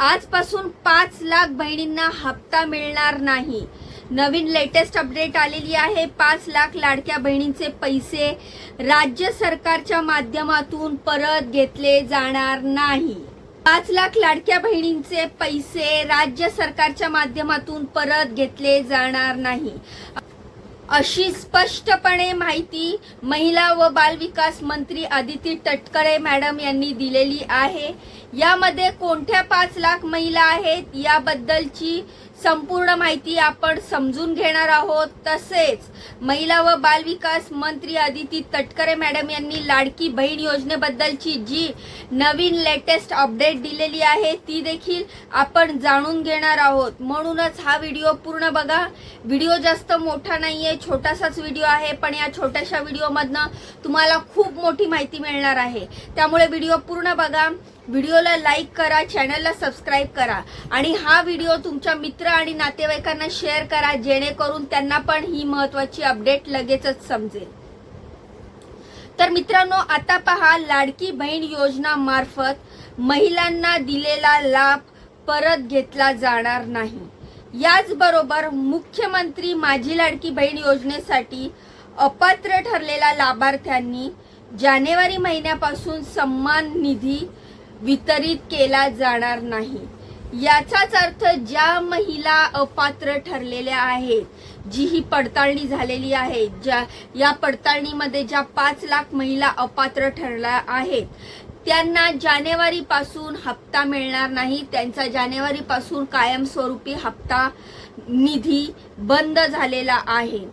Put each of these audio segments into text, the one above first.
आजपासून पाच लाख बहिणींना हप्ता मिळणार नाही. नवीन लेटेस्ट अपडेट आलेली आहे. पाच लाख लाडक्या बहिणींचे पैसे राज्य सरकारच्या माध्यमातून परत घेतले जाणार नाही. पाच लाख लाडक्या बहिणींचे पैसे राज्य सरकारच्या माध्यमातून परत घेतले जाणार नाही. अशी स्पष्टपणे माहिती महिला व बालविकास मंत्री आदिती तटकरे मॅडम यांनी दिलेली आहे. यामध्ये कोणत्या पाच लाख महिला आहेत? याबद्दलची संपूर्ण माहिती आपण समजून घेणार आहोत. तसेच महिला व बालविकास मंत्री आदिती तटकरे मॅडम यांनी लाडकी बहीण योजनेबद्दलची जी नवीन लेटेस्ट अपडेट दिलेली आहे ती देखील आपण जाणून घेणार आहोत. म्हणूनच हा व्हिडिओ पूर्ण बघा. व्हिडिओ जास्त मोठा नाही आहे छोटासाच व्हिडिओ आहे पण या छोट्याशा व्हिडिओमधनं तुम्हाला खूप मोठी माहिती मिळणार आहे. त्यामुळे व्हिडिओ पूर्ण बघा. व्हिडिओला लाईक करा चॅनलला सबस्क्राईब करा. आणि हा व्हिडिओ तुमच्या मित्र आणि नातेवाईकांना शेअर करा जेणेकरून त्यांना पण ही महत्वाची अपडेट लगेचच समजेल. तर मित्रांनो आता पहा लाडकी बहीण योजना मार्फत महिलांना दिलेला लाभ परत घेतला जाणार नाही. याचबरोबर मुख्यमंत्री माझी लाडकी बहीण योजनेसाठी अपात्र ठरलेल्या लाभार्थ्यांनी जानेवारी महिन्यापासून सन्मान निधी वितरित केला जाणार नाही. याचाच अर्थ ज्या महिला अपात्र ठरलेल्या आहेत जी ही पडताळणी झालेली आहे ज्या या पडताळणीमध्ये ज्या पाच लाख महिला अपात्र ठरल्या आहेत त्यांना जानेवारीपासून हप्ता मिळणार नाही. त्यांचा जानेवारीपासून कायमस्वरूपी हप्ता निधी बंद झालेला आहे.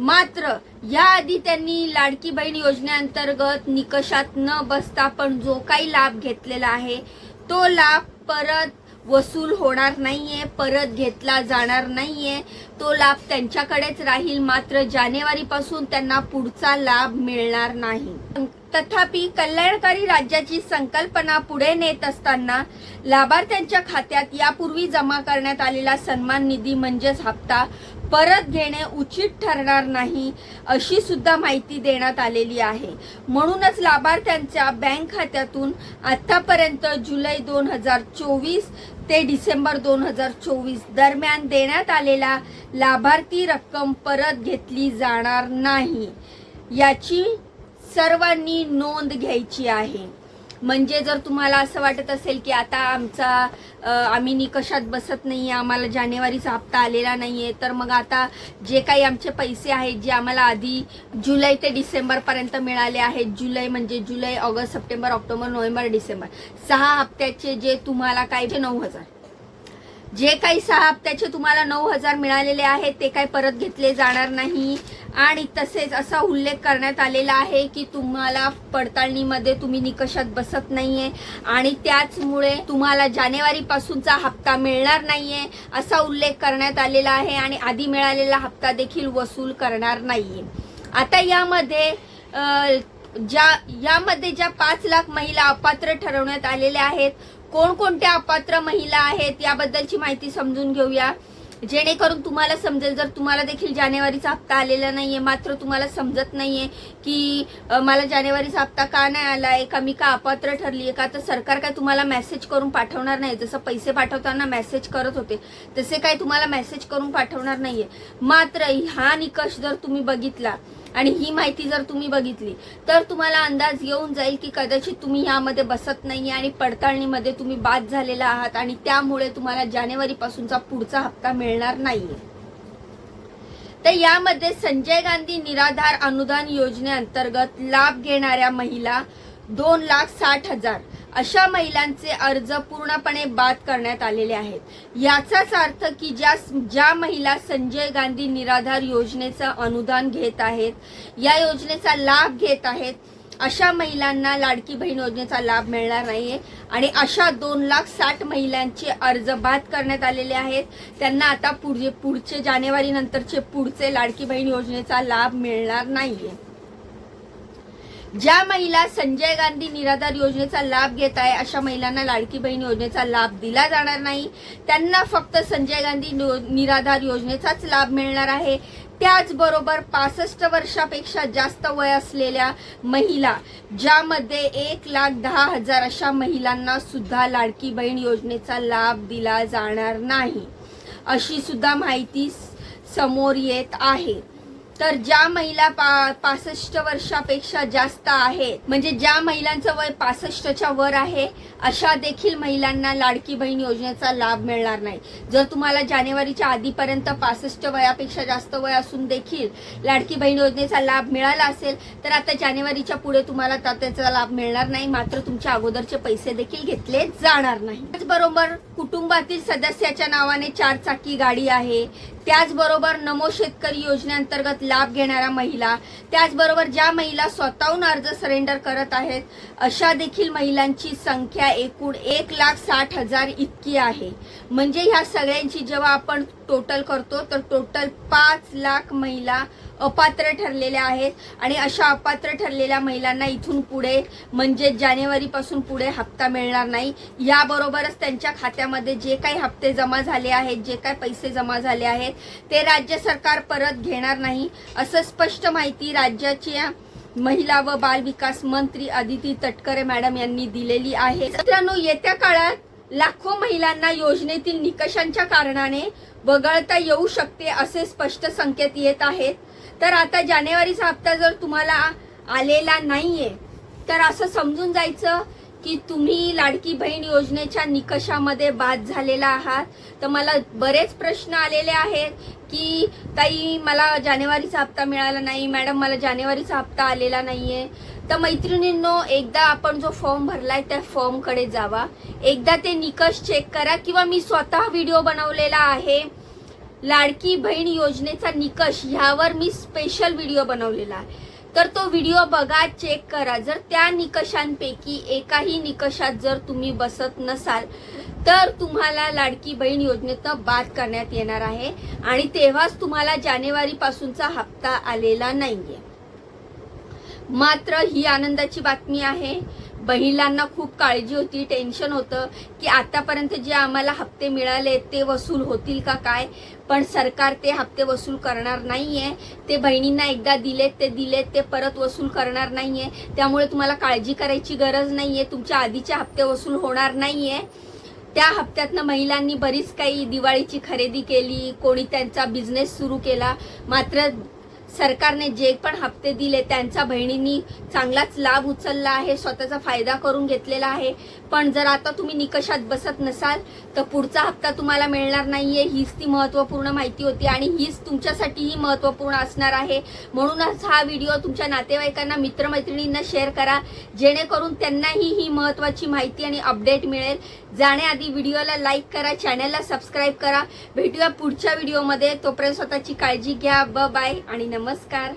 मात्र याआधी त्यांनी लाडकी बहीण योजनेअंतर्गत निकषात न बसता पण जो काही लाभ घेतलेला आहे तो लाभ परत वसूल होणार नाहीये परत घेतला जाणार नाहीये. तो लाभ त्यांच्याकडेच राहील मात्र जानेवारीपासून त्यांना पुढचा लाभ मिळणार नाही. तथापि कल्याणकारी राज्याची संकल्पना पुढे नेत असताना लाभार्थ्यांच्या खात्यात यापूर्वी जमा करण्यात आलेला सन्मान निधी म्हणजेच हप्ता परत घेणे उचित ठरणार नाही अशी सुद्धा माहिती देण्यात आलेली आहे. म्हणूनच लाभार्थ्यांच्या बँक खात्यातून आतापर्यंत जुलै दोन हजार चोवीस ते डिसेंबर दोन हजार चोवीस दरम्यान देण्यात आलेला लाभार्थी रक्कम परत घेतली जाणार नाही. याची सर्वांनी नोंद घ्यायची आहे. म्हणजे जर तुम्हाला असं वाटत असेल की आता आमचा आम्ही निकषात बसत नाहीये आम्हाला जानेवारीचा हप्ता आलेला नाही आहे तर मग आता जे काही आमचे पैसे आहेत जे आम्हाला आधी जुलै ते डिसेंबरपर्यंत मिळाले आहेत जुलै म्हणजे जुलै August September October November December सहा हप्त्याचे जे तुम्हाला काय जे नऊ हजार. जे काही सहा हप्त्याचे तुम्हाला नऊ हजार मिळालेले आहेत ते काही परत घेतले जाणार नाही. आणि तसेच असा उल्लेख करण्यात आलेला आहे की तुम्हाला पडताळणीमध्ये तुम्ही निकषात बसत नाहीये. आणि त्याचमुळे तुम्हाला जानेवारी पासूनचा हप्ता मिळणार नाहीये असा उल्लेख करण्यात आलेला आहे. आणि आधी मिळालेला हप्ता देखील वसूल करणार नाहीये. आता यामध्ये ज्या यामध्ये ज्या पाच लाख महिला अपात्र ठरवण्यात आलेल्या आहेत कोणकोणत्या अपात्र महिला आहेत याबद्दलची माहिती समजून घेऊया. जेणेकरून तुम्हाला समजेल जर तुम्हाला देखील जानेवारीचा हप्ता आलेला नाहीये मात्र तुम्हाला समजत नाहीये की मला जानेवारीचा हप्ता का नाही आलाय का मी का अपात्र ठरलीये का तर सरकार काय तुम्हाला मेसेज करून पाठवणार नाही जसं पैसे पाठवताना मेसेज करत होते तसे काय तुम्हाला मेसेज करून पाठवणार नाहीये. मात्र हा निकष जर तुम्ही बघितला आणि ही माहिती जर तुम्ही बघितली तर तुम्हाला अंदाज येऊन जाईल की कदाचित तुम्ही यामध्ये बसत नाहीये आणि पडताळणीमध्ये तुम्ही बाद झालेला आहात आणि त्यामुळे तुम्हाला जानेवारी पासूनचा पुढचा हप्ता मिळणार नाहीये. तर यामध्ये संजय गांधी निराधार अनुदान योजनेअंतर्गत लाभ घेणाऱ्या महिला दोन लाख साठ हजार अशा महिलांचे अर्ज पूर्णपणे बाद करण्यात आलेले आहेत. याचाच अर्थ की ज्या ज्या महिला संजय गांधी निराधार योजनेचं अनुदान घेत आहेत या योजनेचा लाभ घेत आहेत अशा महिलांना लाडकी बहीण योजनेचा लाभ मिळणार नाहीये. आणि अशा दोन लाख साठ महिलांचे अर्ज बाद करण्यात आलेले आहेत. त्यांना आता पुढचे पुढचे जानेवारी नंतरचे पुढचे लाडकी बहीण योजनेचा लाभ मिळणार नाहीये. ज्या महिला संजय गांधी निराधार योजनेचा लाभ घेत आहे अशा महिलांना लाडकी बहीण योजनेचा लाभ दिला जाणार नाही. त्यांना फक्त संजय गांधी नो- निराधार योजनेचाच लाभ मिळणार आहे. त्याचबरोबर पासष्ट वर्षापेक्षा जास्त वय असलेल्या महिला ज्यामध्ये एक लाख दहा हजार अशा महिलांना सुद्धा लाडकी बहीण योजनेचा लाभ दिला जाणार नाही. अशी सुद्धा माहिती समोर येत आहे. तर ज्या महिला पा पासष्ट वर्षापेक्षा जास्त आहेत म्हणजे ज्या महिलांचं वय पासष्टच्या वर आहे अशा देखील महिलांना लाडकी बहीण योजनेचा लाभ मिळणार नाही. जर तुम्हाला जानेवारीच्या आधीपर्यंत पासष्ट वयापेक्षा जास्त वय असून देखील लाडकी बहीण योजनेचा लाभ मिळाला असेल तर आता जानेवारीच्या पुढे तुम्हाला त्याचा लाभ मिळणार नाही मात्र तुमच्या अगोदरचे पैसे देखील घेतले जाणार नाही. त्याचबरोबर कुटुंबातील सदस्याच्या नावाने चार चाकी गाडी आहे त्याचबरोबर नमो शेतकरी योजनेअंतर्गत लाभ घेणाऱ्या महिला त्याचबरोबर ज्या महिला स्वतःहून अर्ज सरेंडर करत आहेत अशा देखील महिलांची संख्या एकूण एक लाख साठ हजार इतकी आहे. म्हणजे ह्या सगळ्यांची जेव्हा आपण टोटल करतो तर टोटल पाच लाख महिला अपात्र ठरलेल्या आहेत आणि अशा अपात्र ठरलेल्या महिलांना इथून पुढे म्हणजे जानेवारीपासून पुढे हप्ता मिळणार नाही. याबरोबरच त्यांच्या खात्यामध्ये जे काही हप्ते जमा झाले आहेत जे काही पैसे जमा झाले आहेत ते राज्य सरकार परत घेणार नाही. असं स्पष्ट माहिती राज्याच्या महिला व बाल विकास मंत्री अदिती तटकरे मॅडम यांनी दिलेली आहे. मित्रांनो येत्या काळात लाखो महिलांना योजनेतील निकषांच्या कारणाने वगळता येऊ शकते असे स्पष्ट संकेत येत आहेत. तर आता जानेवारीचा हप्ता जर तुम्हाला आलेला नाहीये तर असं समजून जायचं की तुम्ही लाडकी बहीण योजनेच्या निकषामध्ये बाद झालेला आहात. तर मला बरेच प्रश्न आलेले आहेत की ताई मला जानेवारीचा हप्ता मिळाला नाही मॅडम मला जानेवारीचा हप्ता आलेला नाहीये. तर मैत्रिणींनो एकदा आपण जो फॉर्म भरलाय त्या फॉर्मकडे जावा. एकदा ते निकष चेक करा किंवा मी स्वतः व्हिडिओ बनवलेला आहे. लाडकी बहीण योजनेचा निकष ह्यावर मी स्पेशल व्हिडिओ बनवलेला आहे. तर तो व्हिडिओ बघा चेक करा. जर त्या निकषांपैकी एकाही निकषात जर तुम्ही बसत नसाल तर तुम्हाला लाडकी बहीण योजनेतनं बाद करण्यात येणार आहे. आणि तेव्हाच तुम्हाला जानेवारीपासूनचा हप्ता आलेला नाहीये. मात्र ही आनंदाची बातमी आहे. महिलांना खूप काळजी होती टेन्शन होतं की आतापर्यंत जे आम्हाला हप्ते मिळाले ते वसूल होतील का काय? पण सरकार ते हप्ते वसूल करणार नाही आहे ते बहिणींना एकदा दिलेत ते दिलेत ते परत वसूल करणार नाही आहे त्यामुळे तुम्हाला काळजी करायची गरज नाही आहे तुमच्या आधीचे हप्ते वसूल होणार नाही आहे त्या हप्त्यातनं महिलांनी बरीच काही दिवाळीची खरेदी केली कोणी त्यांचा बिझनेस सुरू केला. मात्र सरकारने जे पण हप्ते दिले त्यांचा बहिणींनी चांगलाच लाभ उचलला आहे स्वतःचा फायदा करून घेतलेला आहे. पण जर आता तुम्ही निकषात बसत नसाल तर पुढचा हप्ता तुम्हाला मिळणार नाहीये. हीच ती महत्त्वपूर्ण माहिती होती आणि हीच तुमच्यासाठीही महत्त्वपूर्ण असणार आहे. म्हणूनच हा व्हिडिओ तुमच्या नातेवाईकांना मित्रमैत्रिणींना शेअर करा. जेणेकरून त्यांनाही ही महत्वाची माहिती आणि अपडेट मिळेल. जाण्याआधी व्हिडिओला लाईक करा चॅनलला सबस्क्राईब करा. भेटूया पुढच्या व्हिडिओमध्ये. तोपर्यंत स्वतःची काळजी घ्या. ब बाय आणि नमस्कार.